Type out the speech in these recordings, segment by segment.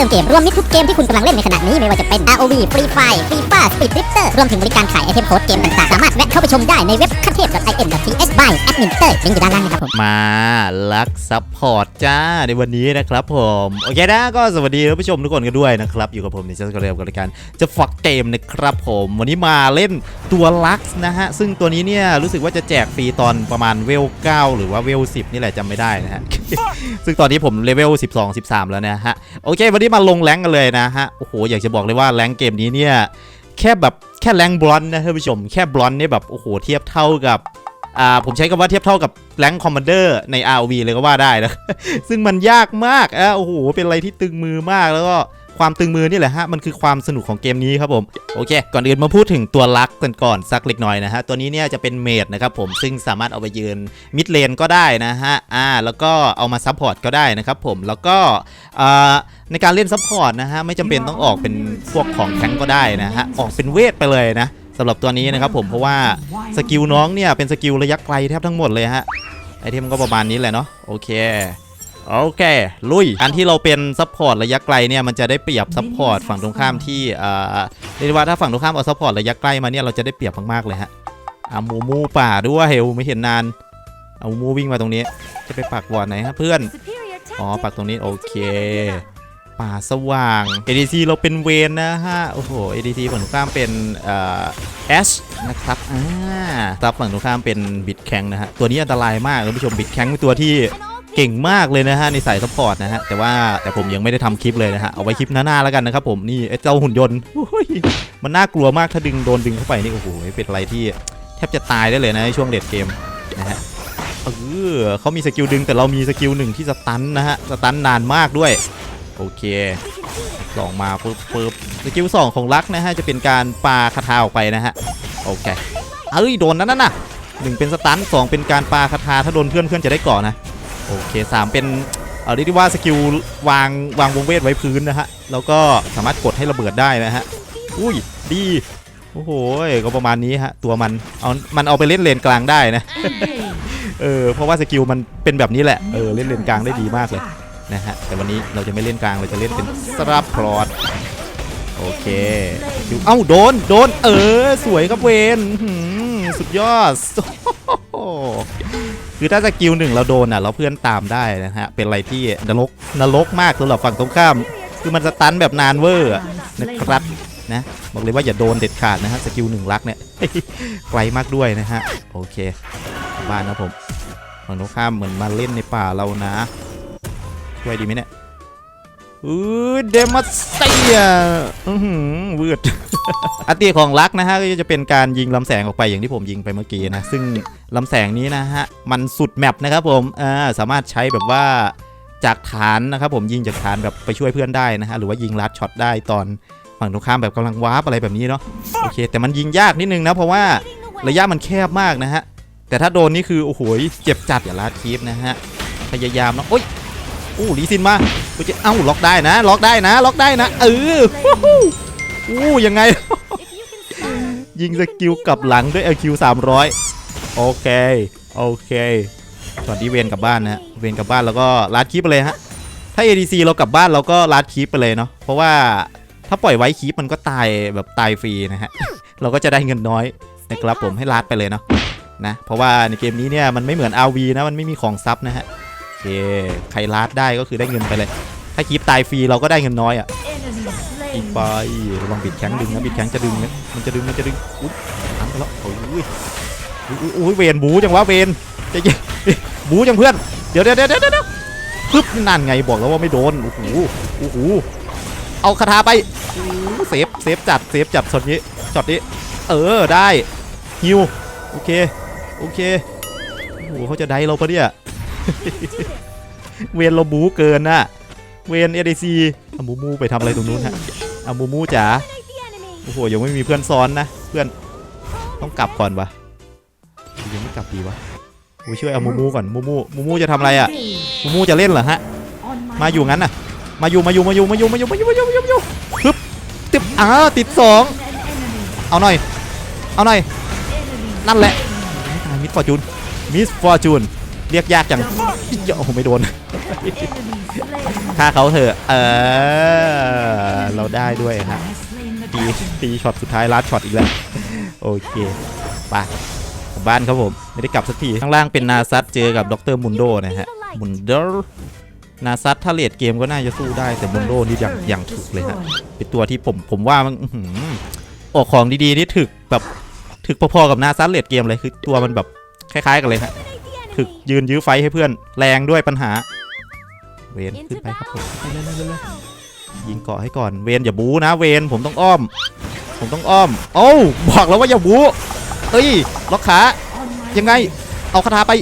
เติมเกม รวมมิตรทุกเกมที่คุณกำลังเล่นในขณะนี้ไม่ว่าจะเป็น ROV Free Fire FIFA Speed Drifter รวมถึงบริการขายไอเทมโค้ดเกมต่างๆ สามารถแวะเข้าไปชมได้ในเว็บคันเทพ .in.th by admin เตอร์ลิงก์อยู่ด้านล่างนะครับผม มาลักซัพพอร์ตจ้าในวันนี้นะครับผม โอเคนะก็สวัสดีท่านผู้ชมทุกคนกันด้วยนะครับ อยู่กับผมในเชสกเรียกับรายการจะฝักเกมนะครับผม วันนี้มาเล่นตัวลักซ์นะฮะซึ่งตัวนี้เนี่ยรู้สึกว่าจะแจกฟรีตอนประมาณเวล9หรือว่าเวล10นี่แหละจำไม่ได้นะฮะ ซึ่งตอนนี้ผมเลเวล 12 13 แล้วนะฮะ โอเค วันนี้มาลงแรงกันเลยนะฮะ โอ้โห อยากจะบอกเลยว่าแรงเกมนี้เนี่ย แค่แบบแค่แรงบลอนนะท่านผู้ชม แค่บลอนเนี่ยแบบ โอ้โห เทียบเท่ากับอ่าผมใช้คำว่าเทียบเท่ากับแรงคอมมานเดอร์ใน ROV เลยก็ว่าได้นะ ซึ่งมันยากมากอะโอ้โห เป็นอะไรที่ตึงมือมากแล้วก็ ความตึงมือนี่แหละฮะมันคือความสนุกของเกมนี้ครับผมโอเค ก่อนอื่นมาพูดถึงตัวลักกันก่อนสักเล็กน้อยนะฮะตัวนี้เนี่ยจะเป็นเมดนะครับผมซึ่งสามารถเอาไปยืนมิดเลนก็ได้นะฮะอ่าแล้วก็เอามาซัพพอร์ตก็ได้นะครับผมแล้วก็อ่าในการเล่นซัพพอร์ตนะฮะไม่จำเป็นต้องออกเป็นพวกของแข็งก็ได้นะฮะออกเป็นเวทไปเลยนะสำหรับตัวนี้นะครับผมเพราะว่าสกิลน้องเนี่ยเป็นสกิลระยะไกลแทบทั้งหมดเลยฮะไอเทมก็ประมาณนี้แหละเนาะโอเค โอเค ลุย อันที่เราเป็นซัพพอร์ตระยะไกลเนี่ยมันจะได้เปรียบซัพพอร์ตฝั่งตรงข้ามที่อ่าเรียกว่าถ้าฝั่งตรงข้ามเอาซัพพอร์ตระยะใกล้มาเนี่ยเราจะได้เปรียบมากๆเลยฮะอามูมูป่าด้วยเฮลไม่เห็นนานเอามูมูวิ่งมาตรงนี้จะไปปักวอดไหนฮะเพื่อนอ๋อปักตรงนี้โอเค ป่าสว่าง ADC เราเป็นเวนนะฮะโอ้โห ADC ฝั่งตรงข้ามเป็นเอ่อแอชนะครับอ่าซับฝั่งตรงข้ามเป็นบิดแข็งนะฮะตัวนี้อันตรายมากคุณผู้ชมบิดแข็งเป็นตัวที่ ก่งมากเลยนะฮะในสายซัพพอร์ตนะฮะแต่ว่าแต่ผมยังไม่ได้ทำคลิปเลยนะฮะเอาไว้คลิปหน้าๆแล้วกันนะครับผมนี่ไอเจ้าหุ่นยนต์มันน่ากลัวมากถ้าดึงโดนดึงเข้าไปนี่โอ้โหเป็นอะไรที่แทบจะตายได้เลยนะในช่วงเด็ดเกมนะฮะเออเขามีสกิลดึงแต่เรามีสกิลหนึ่งที่สตันนะฮะสตันนานมากด้วยโอเคสองมาปึ๊บปึ๊บสกิลสองของลักนะฮะจะเป็นการปาคาถาออกไปนะฮะโอเคเอ้ยโดนนั่นน่ะหนึ่งเป็นสตันสองเป็นการปาคาถาถ้าโดนเพื่อนเพื่อนจะได้เกาะนะ โอเคสามเป็นเออเรียกได้ว่าสกิลวางวางวงเวทไว้พื้นนะฮะ แล้วก็สามารถกดให้ระเบิดได้นะฮะ อุ้ยดี โอ้โห ก็ประมาณนี้ฮะ ตัวมัน เอา มันเอาไปเล่นเลนกลางได้นะ เออ เพราะว่าสกิลมันเป็นแบบนี้แหละ เออ เล่นเลนกลางได้ดีมากเลยนะฮะ แต่วันนี้เราจะไม่เล่นกลาง เราจะเล่นเป็นสลับพลอตโอเคดูเอ้าโดน โดน เออ สวยครับเวน สุดยอดโอ้โห คือถ้าสกิลหนึ่งเราโดนอะเราเพื่อนตามได้นะฮะ เป็นอะไรที่นรกนรกมากสำหรับฝั่งตรงข้าม คือมันสตันแบบนานเวอร์นะครับนะบอกเลยว่าอย่าโดนเด็ดขาดนะฮะสกิลหนึ่งลักเนี่ยไกลมากด้วยนะฮะโอเคบ้านนะผมฝั่งตรงข้ามเหมือนมาเล่นในป่าเรานะช่วยดีไหมเนี่ย อือเดมัสเซียอือหือวืดอัติของลักนะฮะก็จะเป็นการยิงลำแสงออกไปอย่างที่ผมยิงไปเมื่อกี้นะ ซึ่งลำแสงนี้นะฮะ มันสุดแมปนะครับผมอ่าสามารถใช้แบบว่าจากฐานนะครับผมยิงจากฐานแบบไปช่วยเพื่อนได้นะฮะ หรือว่ายิงลัดช็อตได้ตอนฝั่งตรงข้ามแบบกำลังวาร์ปอะไรแบบนี้เนาะโอเค แต่มันยิงยากนิดนึงนะเพราะว่าระยะมันแคบมากนะฮะแต่ถ้าโดนนี่คือโอ้โหเจ็บจัดอย่าลาดคีฟนะฮะพยายามเนาะโอ้ยอู้ลีซินมาโอ้ยเอ้าล็อกได้นะ ล็อกได้นะ ล็อกได้นะ เออวู้ฮู้อู้ยังไง ยิงสกิลกลับหลังด้วย LQ 300 โอเค โอเคตอนนี้เวนกลับบ้านนะเวนกลับบ้านแล้วก็ลาดคีปไปเลยฮะ ถ้า ADC เรากลับบ้านเราก็ลาดคีปไปเลยเนาะ เพราะว่าถ้าปล่อยไว้คีปมันก็ตายแบบตายฟรีนะฮะ เราก็จะได้เงินน้อยนะครับผมให้ลาดไปเลยเนาะนะ เพราะว่าในเกมนี้เนี่ยมันไม่เหมือน RV นะ มันไม่มีของซับนะฮะ เค ใครลาดได้ก็คือได้เงินไปเลย ถ้าคีปตายฟรีเราก็ได้เงินน้อยอะอีกไประวังบิดแข็งดึงนะบิดแข็งจะดึงนะมันจะดึงมันจะดึงอุ๊ยทำไปแล้วโอ้ยอุ๊ยอุ๊ยเวนบูจังวะเวนจะเย็นบูจังเพื่อน เดี๋ยวเดี๋ยวเดี๋ยวเดี๋ยวปึ๊บนั่นไงบอกแล้วว่าไม่โดนโอ้โหโอ้โหเอาคาถาไปเซฟเซฟจัดเซฟจัดช็อตนี้ช็อตนี้เออได้ฮิวโอเคโอเคโอ้โหเขาจะได้เราปะเนี่ย เวียนเราบูเกินน่ะ เวียนเอเดซีเอามูมูไปทำอะไรตรงนู้นฮะเอามูมูจ๋า โอ้โหยังไม่มีเพื่อนซ้อนนะ เพื่อนต้องกลับก่อนวะยังไม่กลับดีวะโอ้ยช่วยเอามูมูก่อน มูมู มูมูจะทำอะไรอะ มูมูจะเล่นเหรอฮะ มาอยู่งั้นน่ะ มาอยู่ มาอยู่ มาอยู่ มาอยู่ มาอยู่ มาอยู่ มาอยู่ มาอยู่มาอยู่ปึ๊บติดอ้าวติดสองเอาหน่อย เอาหน่อย นั่นแหละมิสฟอร์จูนมิสฟอร์จูน เรียกยากจังโอ้โหไม่โดนฆ่าเขาเถอะเออเราได้ด้วยฮะตีตีช็อตสุดท้ายลัดช็อตอีกแล้วโอเคไปบ้านครับผม ไม่ได้กลับสักที ข้างล่างเป็นนาซัตเจอกับดรมุนโดนะฮะมุนโดนาซัตถ้าเลดเกมก็น่าจะสู้ได้แต่มุนโดนี่อย่างอย่างถึกเลยฮะเป็นตัวที่ผมผมว่ามันอื้อหือออกของดีๆนี่ถึกแบบถึกพอๆกับนาซัตเลดเกมเลยคือตัวมันแบบคล้ายๆกันเลยฮะ ถึกยืนยื้อไฟให้เพื่อนแรงด้วยปัญหา เวนขึ้นไปครับผมไปเร็วๆๆๆยิงเกาะให้ก่อนเวนอย่าบูนะ เวนผมต้องอ้อม ผมต้องอ้อม โอ้าบอกแล้วว่าอย่าบูเอ้ยล็อกขายังไง เอาคาถาไป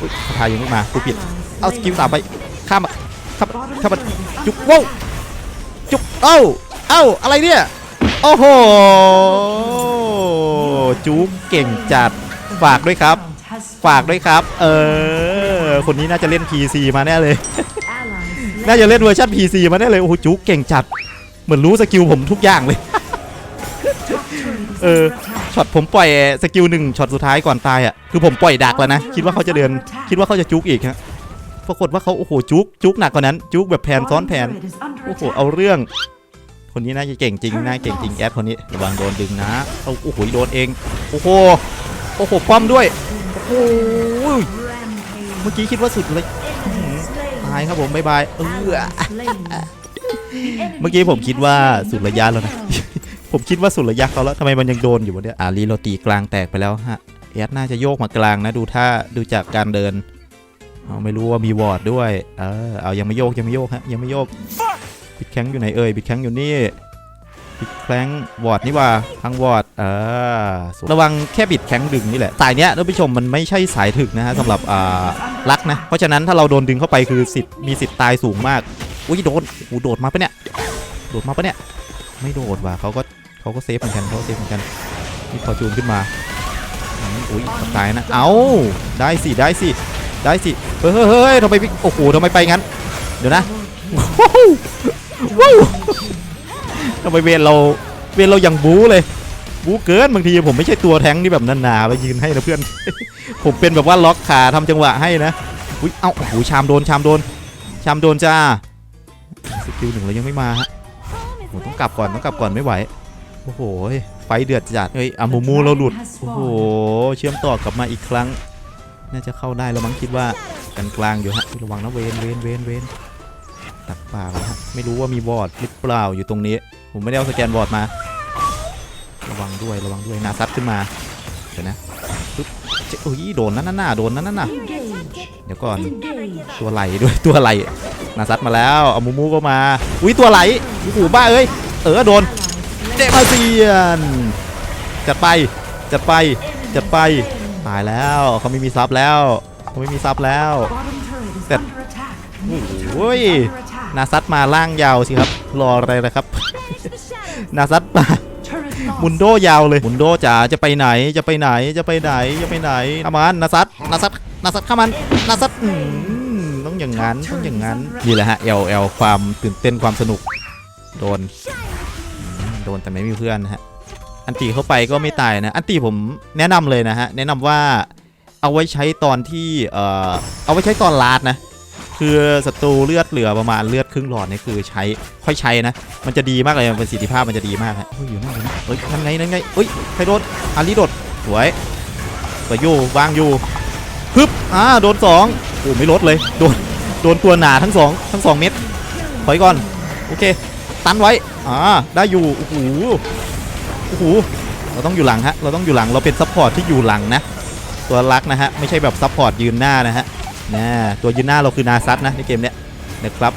อุ๊ยคาถายังไม่มากูผิดเอาสกิลสามไปข้ามมาข้ามข้ามมาจุกว้าวจุกเอ้าเอ้าอะไรเนี่ยโอ้โหจุกเก่งจัดฝากด้วยครับ ฝากด้วยครับ เออ คนนี้น่าจะเล่น PC มาแน่เลย น่าจะเล่นเวอร์ชัน PC มาแน่เลย โอ้โหจุกเก่งจัด เหมือนรู้สกิลผมทุกอย่างเลย เออ ช็อตผมปล่อยสกิลหนึ่งช็อตสุดท้ายก่อนตายอะ คือผมปล่อยดักแล้วนะ คิดว่าเขาจะเดิน คิดว่าเขาจะจุกอีกฮะ ปรากฏว่าเขาโอ้โหจุกจุกหนักกว่านั้น จุกแบบแผนซ้อนแผน โอ้โห เอาเรื่อง คนนี้น่าจะเก่งจริง น่าเก่งจริงแอดคนนี้ ระวังโดนดึงนะเอาโอ้โห โดนเอง โอ้โห โอ้โหป้อมด้วยโอ้โหเมื่อกี้คิดว่าสุดเลยตายครับผมบายบายเออเมื่อกี้ผมคิดว่าสุดระยะแล้วนะผมคิดว่าสุดระยะเขาแล้วทำไมมันยังโดนอยู่วะเนี่ยอารีโรตีกลางแตกไปแล้วฮะแอดน่าจะโยกมากลางนะดูท่าดูจากการเดินเอาไม่รู้ว่ามีวอร์ดด้วย เออเอายังไม่โยกยังไม่โยกฮะยังไม่โยกบิดแข้งอยู่ไหนเอ่ยบิดแข้งอยู่นี่ บิดแข้งวอร์ดนี่ว่าทางวอร์ดเออระวังแค่บิดแข้งดึงนี่แหละสายเนี้ยท่านผู้ชมมันไม่ใช่สายถึกนะฮะสำหรับอ่าลักนะ เพราะฉะนั้นถ้าเราโดนดึงเข้าไปคือสิทธิ์มีสิทธิ์ตายสูงมากอุ้ยโดนอูโดดมาปะเนี่ยโดดมาปะเนี่ยไม่โดดว่ะเขาก็เขาก็เซฟเหมือนกันเขาเซฟเหมือนกันนี่พอจูนขึ้นมาอุ้ยตายนะเอาได้สิได้สิได้สิเฮ้ยเฮ้ยเฮ้ยทำไมโอ้โหทำไมไปงั้นเดี๋ยวนะว้าวว้าว ไมเวรเราเวรเรายังบู๊เลย บู๊เกินบางทีผมไม่ใช่ตัวแท้งที่แบบนาๆไปยืนให้นะเพื่อน ผมเป็นแบบว่าล็อกขาทำจังหวะให้นะอุ้ยเอ้าโอ้โหชามโดนชามโดน ชามโดนจ้าสกิลหนึ่งเรายังไม่มาฮะโอ้ต้องกลับก่อนต้องกลับก่อนไม่ไหวโอ้โหไฟเดือดจัดเฮ้ยอามูมูเราหลุดโอ้โหเชื่อมต่อกลับมาอีกครั้ง น่าจะเข้าได้แล้วมั้งคิดว่ากันกลางอยู่ฮะระวังนะเวนเวนเวนเวนตักป่ามาฮะไม่รู้ว่ามีบอดหรือเปล่าอยู่ตรงนี้ ผมไม่ได้เอาสแกนบอร์ดมา ระวังด้วยระวังด้วยนาซัดขึ้นมาเดี๋ยวนะปึ๊บเจ๊อุ้ยโดนนั่นน่ะโดนนั่นน่ะเดี๋ยวก่อนตัวไหลด้วยตัวไหลนาซัดมาแล้วเอามูมูก็มาอุ้ยตัวไหลโอ้โหบ้าเอ้ยเออโดนเดมาเซียนจัดไปจัดไปจัดไปตายแล้วเขาไม่มีซับแล้วเขาไม่มีซับแล้วแต่โอ้ย นาซัดมาล่างยาวสิครับ รออะไรนะครับ นาซัดมามุนโดยาวเลยมุนโดจ๋าจะไปไหนจะไปไหนจะไปไหนจะไปไหนข้ามันนาซัดนาซัดนาซัดข้ามันนาซัดอืมต้องอย่างนั้นต้องอย่างนั้นนี่แหละฮะเอลเอลความตื่นเต้นความสนุก โดนอืมโดนแต่ไม่มีเพื่อนนะฮะอันตีเข้าไปก็ไม่ตายนะ อันตีผมแนะนำเลยนะฮะ แนะนำว่าเอาไว้ใช้ตอนที่เอ่อเอาไว้ใช้ตอนลาดนะ คือศัตรูเลือดเหลือประมาณเลือดครึ่งหลอดนี่คือใช้ค่อยใช้นะ มันจะดีมากเลยประสิทธิภาพมันจะดีมากฮะเฮ้ยอยู่นั่นเลยนะเฮ้ยนั่นไงนั่นไงเฮ้ยใครโดนอาลีโดดสวยสวยอยู่วางอยู่ฮึบอ่าโดนสองโอ้ไม่ลดเลยโดนโดนตัวหนาทั้งสองทั้งสองเม็ดถอยก่อนโอเค ตันไว้อ่าได้อยู่โอ้โหโอ้โหเราต้องอยู่หลังฮะเราต้องอยู่หลังเราเป็นซัพพอร์ตที่อยู่หลังนะตัวรักนะฮะไม่ใช่แบบซัพพอร์ตยืนหน้านะฮะ นะตัวยืนหน้าเราคือนาซัตนะในเกมเนี้ยนะครับ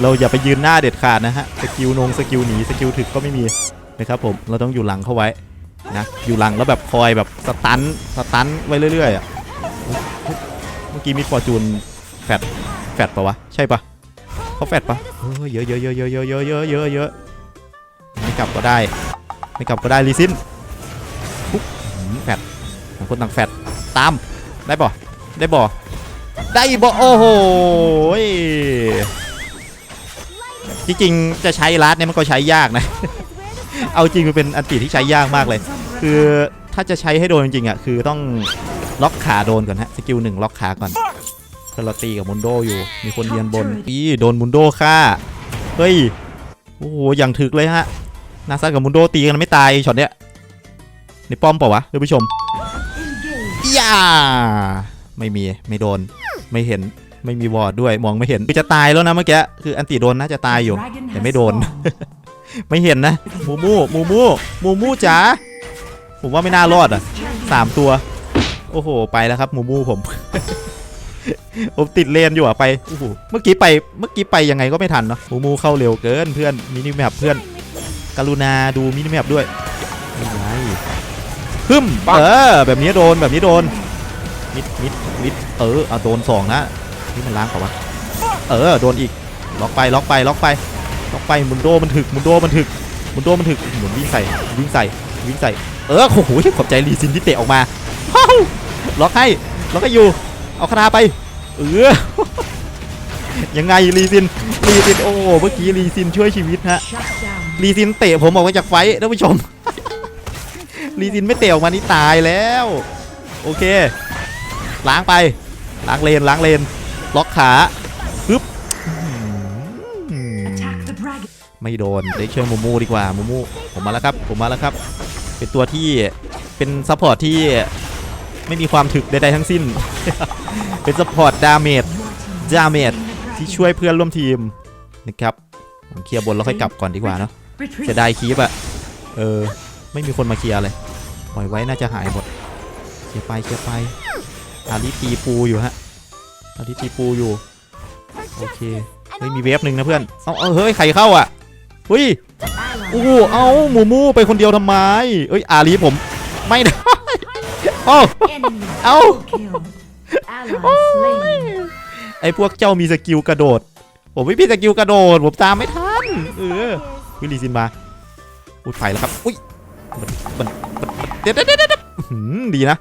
เราอย่าไปยืนหน้าเด็ดขาดนะฮะสกิลนงสกิลหนีสกิลถึกก็ไม่มีนะครับผมเราต้องอยู่หลังเข้าไว้นะอยู่หลังแล้วแบบคอยแบบสตันสตันไว้เรื่อยๆอะเมื่อกี้มีฟอร์จูนแฟดแฟดปะวะใช่ปะเขาแฟดปะเยอะเยอะเยอะเยอะเยอะเยอะเยอะเยอะเยอะไม่กลับก็ได้ ไม่กลับก็ได้รีซินปุ๊บหืมแฟดคนต่างแฟดตามได้ปะได้บ่ ได้บ่โอ้โหยจริงจะใช้ลัดเนี่ยมันก็ใช้ยากนะ เอาจริงมันเป็นอันติที่ใช้ยากมากเลย คือถ้าจะใช้ให้โดนจริงๆอะคือต้องล็อกขาโดนก่อนฮะสกิลหนึ่งล็อกขาก่อนเพื่อนเราตีกับมุนโดอยู่ มีคนเรียนบนอีโดนมุนโดฆ่า เฮ้ย โอ้โห อย่างถึกเลยฮะ นาซากับมุนโดตีกันไม่ตายช็อตเนี้ย ในป้อมเปล่าวะท่านผู้ชมย่าไม่มี ไม่โดน ไม่เห็นไม่มีวอร์ดด้วยมองไม่เห็นคือจะตายแล้วนะเมื่อกี้คืออันติโดนน่าจะตายอยู่ แต่ไม่โดน ไม่เห็นนะมูมูมูมูมูมูจ๋าผมว่าไม่น่ารอดอะสามตัว โอ้โห ไปแล้วครับมูมูผมผมติดเลนอยู่อะไปโอ้โหเมื่อกี้ไปเมื่อกี้ไปยังไงก็ไม่ทันเนาะมูมูเข้าเร็วเกินเพื่อนมินิแมปเพื่อน กรุณาดูมินิแมปด้วยไม่ไงฮึมเออแบบนี้โดนแบบนี้โดนมิดมิด มิดเออเอาโดนสองนะนี่มันล้างเปล่าวะเออโดนอีกล็อกไปล็อกไปล็อกไปล็อกไปมุนโดมันถึกมุนโดมันถึกมุนโดมันถึกหมุนวิ่งใส่วิ่งใส่วิ่งใส่เออโอ้โหขอบใจรีซินที่เตะออกมาล็อกให้ล็อกให้อยู่เอาคาราไปเออยังไงรีซินรีซินโอ้เมื่อกี้รีซินช่วยชีวิตฮะรีซินเตะผมออกมาจากไฟท์ท่านผู้ชมรีซินไม่เตะออกมานี่ตายแล้ว โอเค ล้างไป ล้างเลนล้างเลน ล็อกขาปึ๊บอืมไม่โดนได้ช่วยมูมูดีกว่ามูมูผมมาแล้วครับ ผมมาแล้วครับ เป็นตัวที่เป็นซัพพอร์ตที่ไม่มีความถึกใดๆทั้งสิ้น เป็นซัพพอร์ตดาเมจดาเมจที่ช่วยเพื่อนร่วมทีมนะครับผมเคลียร์บนแล้วค่อยกลับก่อนดีกว่าเนาะเสียดายคีปอะเออ ไม่มีคนมาเคลียร์เลย ปล่อยไว้น่าจะหายหมด เคลียร์ไปเคลียร์ไป อาริตีปูอยู่ฮะอาริตีปูอยู่โอเคเฮ้ยมีเวฟหนึ่งนะเพื่อนเอาเอาเฮ้ยใครเข้าอะเฮ้ยโอ้เอาหมูมูไปคนเดียวทำไมเอ้ยอาลีผมไม่ได้โอ้เอ้าไอพวกเจ้ามีสกิลกระโดด ผมไม่มีสกิลกระโดด ผมตามไม่ทันเออวิลีซินมาอุ้ยไปแล้วครับ อุ้ยมันมันเด็ดเด็ดเด็ดเด็ดอื้อหือดีนะ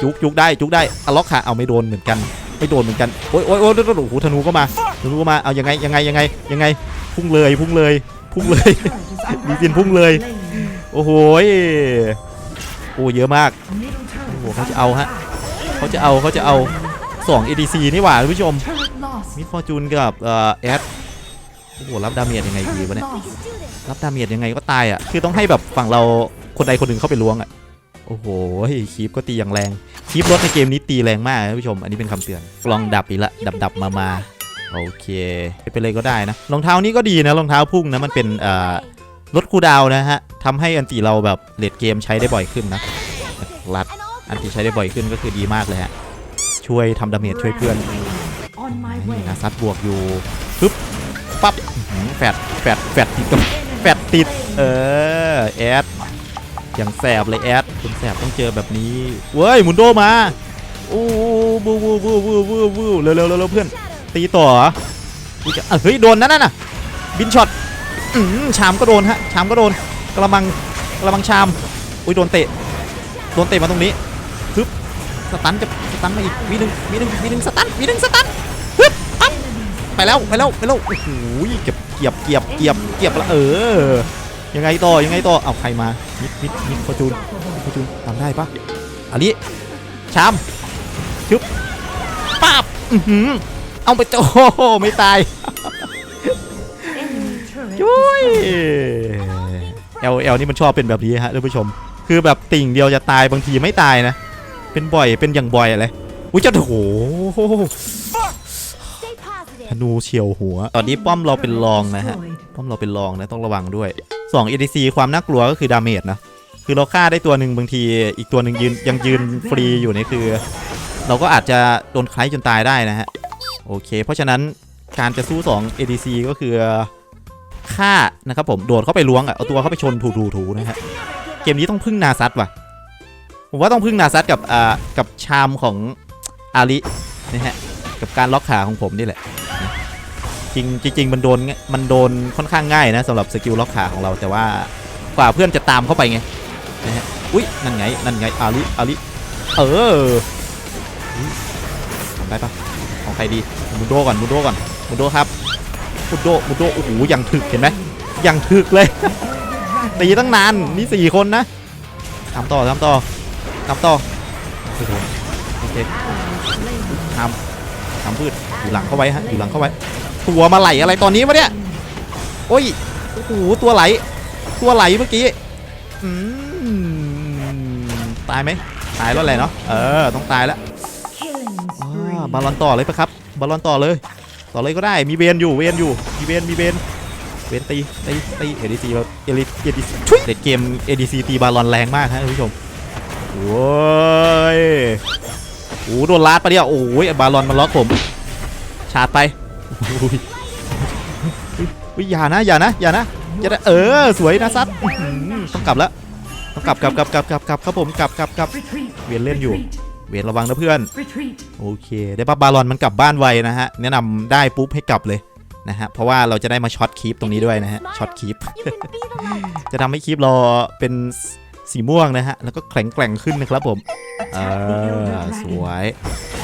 จุกจุกได้จุกได้อะล็อกขาเอาไม่โดนเหมือนกันไม่โดนเหมือนกันโอ้ยโอ้ยโอ้ยโอ้โหธนูก็มาธนูก็มาเอายังไงยังไงยังไงยังไงพุ่งเลยพุ่งเลยพุ่งเลยมีซินพุ่งเลย โอ้โหโอ้เยอะมากโอ้โหเขาจะเอาฮะเขาจะเอาเขาจะเอา2 ADC นี่หว่าท่านผู้ชมมิดฟอร์จูนกับเอ่อแอดโอ้โหรับดาเมจยังไงดีวะเนี่ยรับดาเมจยังไงก็ตายอะคือต้องให้แบบฝั่งเราคนใดคนหนึ่งเข้าไปล้วงอะ โอ้โหคีปก็ตีอย่างแรงคีปรถในเกมนี้ตีแรงมากนะท่านผู้ชม อันนี้เป็นคำเตือนกลองดับอีกละดับดับมามาโอเคไปเลยก็ได้นะรองเท้านี้ก็ดีนะรองเท้าพุ่งนะมันเป็นเอ่อลดคูดาวนะฮะทำให้อันติเราแบบเลดเกมใช้ได้บ่อยขึ้นนะรัดอันติใช้ได้บ่อยขึ้นก็คือดีมากเลยฮะช่วยทำดาเมจช่วยเพื่อนนี่นะซัดบวกอยู่ปึ๊บปั๊บแฟดแฟดแฟดติดกับแฟดติดเออแอด อย่างแสบเลยแอดคุณแสบต้องเจอแบบนี้เว้ยมุนโดมาโอ้บูบูบูบูบูบูเร็วเร็วเร็วเพื่อนตีต่อเฮ้ยโดนนั่นน่ะบินช็อตชามก็โดนฮะชามก็โดนกระมังกระมังชามอุ้ยโดนเตะโดนเตะมาตรงนี้ปึ๊บสตันจะสตันมาอีกมีหนึ่งมีหนึ่งมีหนึ่งสตันมีหนึ่งสตันปึ๊บปั๊บไปแล้วไปแล้วไปแล้วโอ้โหเก็บเกียบเกียบเกียบเกียบล้วเออ ยังไงต่อยังไงต่อเอาใครมามิดมิดมิดฟอร์จูนฟอร์จูนทำได้ปะอันนี้ชามชึบป๊าบอื้อหือเอาไปโอ้โหไม่ตายจุ้ยเอลเอลนี่มันชอบเป็นแบบนี้ฮะท่านผู้ชม คือแบบติ่งเดียวจะตายบางทีไม่ตายนะ เป็นบ่อยเป็นอย่างบ่อยอะไรอุ้ยเจะโอ้โห ธนูเฉียวหัว ตอนนี้ป้อมเราเป็นรองนะฮะ ป้อมเราเป็นรองนะ ต้องระวังด้วย2 ADC ความน่ากลัวก็คือดาเมจนะ คือเราฆ่าได้ตัวหนึ่งบางที อีกตัวหนึ่งยืนยังยืนฟรีอยู่นี่คือ เราก็อาจจะโดนไคล้จนตายได้นะฮะ โอเค เพราะฉะนั้นการจะสู้ 2 ADC ก็คือฆ่านะครับผม โดดเข้าไปล้วงอะ เอาตัวเข้าไปชนถูถูๆนะฮะ เกมนี้ต้องพึ่งนาซัตว่ะ ผมว่าต้องพึ่งนาซัตกับอ่ากับชามของอารินะฮะ กับการล็อกขาของผมนี่แหละนะจ ริงจริง ๆ มันโดนมันโดนค่อนข้างง่ายนะสำหรับสกิลล็อกขาของเราแต่ว่ากว่าเพื่อนจะตามเข้าไปไงนะฮะอุ้ยนั่นไงนั่นไงอาริอาริเออทำได้ปะของใครดีมูโดก่อนมูโดก่อนมูโดครับมุดโดมุดโดโอ้โหยังถึกเห็นไหมยังถึกเลยตีตั้งนานนี่สี่คนนะทำต่อทำต่อทำต่อโอ้โหโอ้โหทำ ทำพืชอยู่หลังเข้าไว้ฮะอยู่หลังเข้าไว้ ตัวมาไหลอะไรตอนนี้วะเนี่ยโอ้ยโอ้โหตัวไหล ตัวไหลเมื่อกี้อืมตายไหมตายแล้วแหละเนาะเออต้องตายแล้วอ่าบอลลอนต่อเลยปะครับบอลลอนต่อเลยต่อเลยก็ได้มีเบนอยู่เวนอยู่มีเบนมีเบนเบนตีตีตีเอดีซีแบบเอลิเอดีซีเด็ดเกมเอดีซีตีบอลลอนแรงมากฮะท่านผู้ชมโอ้ย โอ้โดนลาดไปเนี่ยโอ้ยบาลอนมันล็อกผมชาร์จไปอย่านะอย่านะอย่านะอย่านะเออสวยนะซัดต้องกลับแล้วต้องกลับกลับกลับกลับกลับกลับครับผมกลับกลับกลับเวียนเล่นอยู่ยู่เวนระวังนะเพื่อนโอเคได้ปั๊บบาลอนมันกลับบ้านไวนะฮะแนะนำได้ปุ๊บให้กลับเลยนะฮะเพราะว่าเราจะได้มาช็อตคีปตรงนี้ด้วยนะฮะช็อตคีปจะทำให้คีปเราเป็น สีม่วงนะฮะ แล้วก็แข็งแกร่งขึ้นนะครับผมเออสวย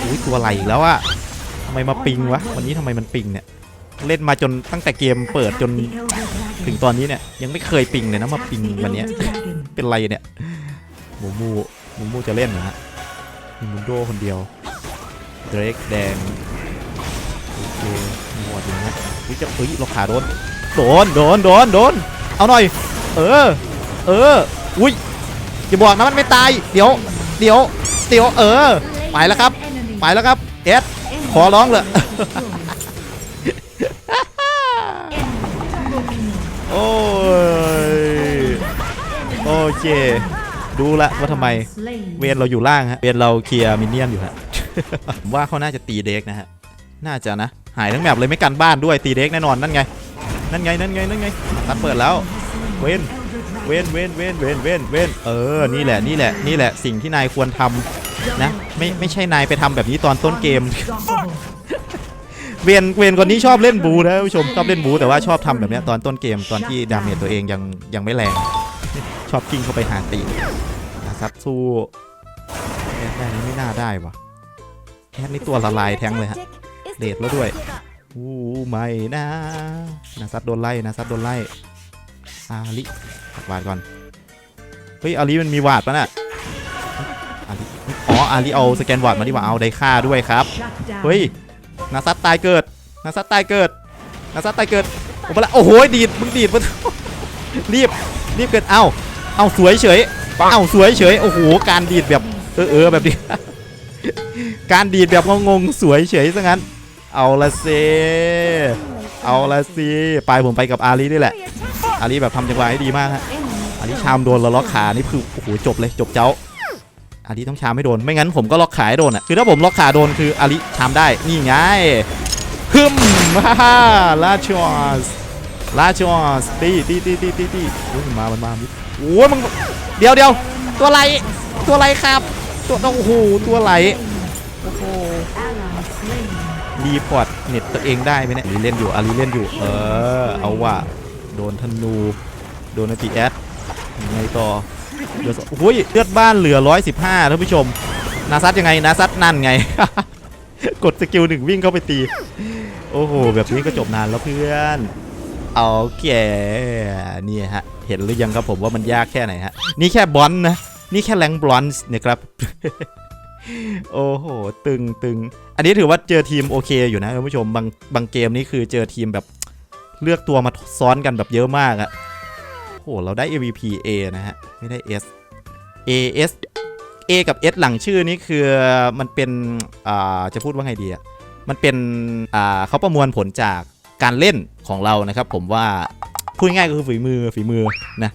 อุ้ยตัวอะไรอีกแล้วอะทำไมมาปิงวะ วันนี้ทำไมมันปิงเนี่ย เล่นมาจนตั้งแต่เกมเปิดจนถึงตอนนี้เนี่ย ยังไม่เคยปิงเลยนะมาปิงวันนี้เป็นไรเนี่ยหมูมูหมูมูจะเล่นนะฮะมีมุนโดคนเดียวเดรกแดงโอเคหมดอย่างเงี้ยวิจะเฮ้ยเราขาโดนโดนโดนโดนโดนเอาหน่อย เออ เออ อุ้ย อย่าบอกนะมันไม่ตาย เดี๋ยว เดี๋ยว เดี๋ยวเออ ไปแล้วครับ ไปแล้วครับ เอสขอร้องเลยโอ้ยโอเคดูละว่าทำไมเวนเราอยู่ล่างฮะเวนเราเคลียร์มินเนี่ยนอยู่ฮะผมว่าเขาน่าจะตีเด็กนะฮะน่าจะนะ หายทั้งแมปเลยไม่กันบ้านด้วยตีเด็กแน่นอนนั่นไง นั่นไงนั่นไงนั่นไงตัดเปิดแล้วเวน เวนเวนเวนเวนเวนเวนเออ นี่แหละ นี่แหละ นี่แหละ สิ่งที่นายควรทำนะ ไม่ไม่ใช่นายไปทำแบบนี้ตอนต้นเกม เวนเวนคนนี้ชอบเล่นบูนะผู้ชมชอบเล่นบูแต่ว่าชอบทำแบบนี้ตอนต้นเกมตอนที่ดาเมจตัวเองยังยังไม่แรง ชอบกิ้งเข้าไปหาตีนะซัดสู้แอดได้นี้ไม่น่าได้วะแอดนี่ตัวละลายแทงเลยฮะเดทแล้วด้วยอู้ไม่นะนาซัดโดนไล่นาซัดโดนไล่ อาลิวาดก่อน เฮ้ยอาลิมันมีวาดปะน่ะอาลิอ๋ออาลิเอาสแกนวาดมาดีกว่าเอาไดค่าด้วยครับ เฮ้ยนาซัดตายเกิดนาซัดตายเกิดนาซัดตายเกิดโอ้โหละโอ้โหดีดมึงดีดมารีบรีบเกิดเอ้าเอ้าสวยเฉยเอ้าสวยเฉยโอ้โหการดีดแบบเออเออแบบนี้การดีดแบบงงๆสวยเฉยซะงั้น เอาละเซเอาละสิไปผมไปกับอาลีนี่แหละ อาลีแบบทำจังหวะให้ดีมากฮะอาลีชามโดนแล้วล็อกขานี่คือโอ้โหจบเลยจบเจ้าอาลีต้องชามให้โดน ไม่งั้นผมก็ล็อกขาให้โดนอะคือถ้าผมล็อกขาโดนคืออาลีชามได้นี่ไงฮึมฮ่าฮ่าลาชอสลาชอสตีตีตีตีตีตีโอ้ยมันมามันมาโอ้ยมึงเดี๋ยวเดี๋ยวตัวอะไรตัวอะไรครับ ตัวโอ้โหตัวอะไรโอ้โหรีพอร์ตเน็ตตัวเองได้ไหมเนี่ยอาลีเล่นอยู่อาลีเล่นอยู่ เออเอาว่ะ โดนธนู โดนอติแอดยังไงต่อเลือสองโอ้ยเลือดบ้านเหลือ 115ท่านผู้ชม นาซัดยังไงนาซัดนั่นไง กดสกิลหนึ่งวิ่งเข้าไปตี โอ้โห แบบนี้ก็จบนานแล้วเพื่อนเอาแก่นี่ฮะ เห็นหรือยังครับผมว่ามันยากแค่ไหนฮะ นี่แค่บอลนะ นี่แค่แรงบอลเนี่ยครับ โอ้โห ตึงตึง อันนี้ถือว่าเจอทีมโอเคอยู่นะท่านผู้ชม บางบางเกมนี่คือเจอทีมแบบ เลือกตัวมาซ้อนกันแบบเยอะมากอะโอ้โหเราได้ AVP A นะฮะ ไม่ได้ S A S A กับ S หลังชื่อนี้คือมันเป็นอ่าจะพูดว่าไงดีอะมันเป็นอ่าเขาประมวลผลจากการเล่นของเรานะครับ ผมว่าพูดง่ายก็คือฝีมือฝีมือนะ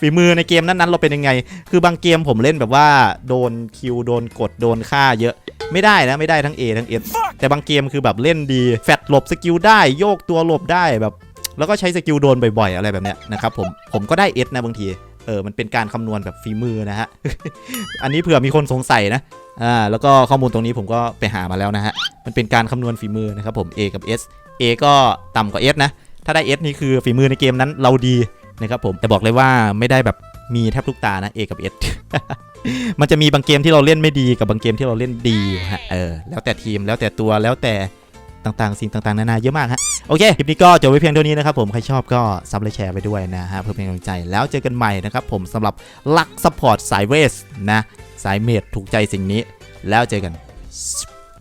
ฝีมือในเกมนั้นๆ เราเป็นยังไง คือบางเกมผมเล่นแบบว่าโดนคิวโดนกดโดนฆ่าเยอะ ไม่ได้นะไม่ได้ทั้ง A ทั้ง S แต่บางเกมคือแบบเล่นดี แฟดหลบสกิลได้โยกตัวหลบได้แบบแล้วก็ใช้สกิลโดนบ่อยๆ อะไรแบบเนี้ยนะครับผมผมก็ได้เอสนะบางทีเออมันเป็นการคำนวณแบบฝีมือนะฮะ อันนี้เผื่อมีคนสงสัยนะอ่าแล้วก็ข้อมูลตรงนี้ผมก็ไปหามาแล้วนะฮะมันเป็นการคำนวณฝีมือนะครับผม A กับ S A ก็ต่ำกว่า S นะถ้าได้ S นี่คือฝีมือในเกมนั้นเราดีนะครับผมแต่บอกเลยว่าไม่ได้แบบมีแทบทุกตานะ A กับ S มันจะมีบางเกมที่เราเล่นไม่ดีกับบางเกมที่เราเล่นดีฮะเออแล้วแต่ทีมแล้วแต่ตัวแล้วแต่ต่างๆ สิ่งต่างๆ นานาเยอะมากฮะโอเคคลิปนี้ก็จบไว้เพียงเท่านี้นะครับผมใครชอบก็ซับและแชร์ไปด้วยนะฮะเพื่อเป็นกำลังใจแล้วเจอกันใหม่นะครับผมสำหรับลักซัพพอร์ตสายเวสนะสายเมดถูกใจสิ่งนี้ แล้วเจอกันส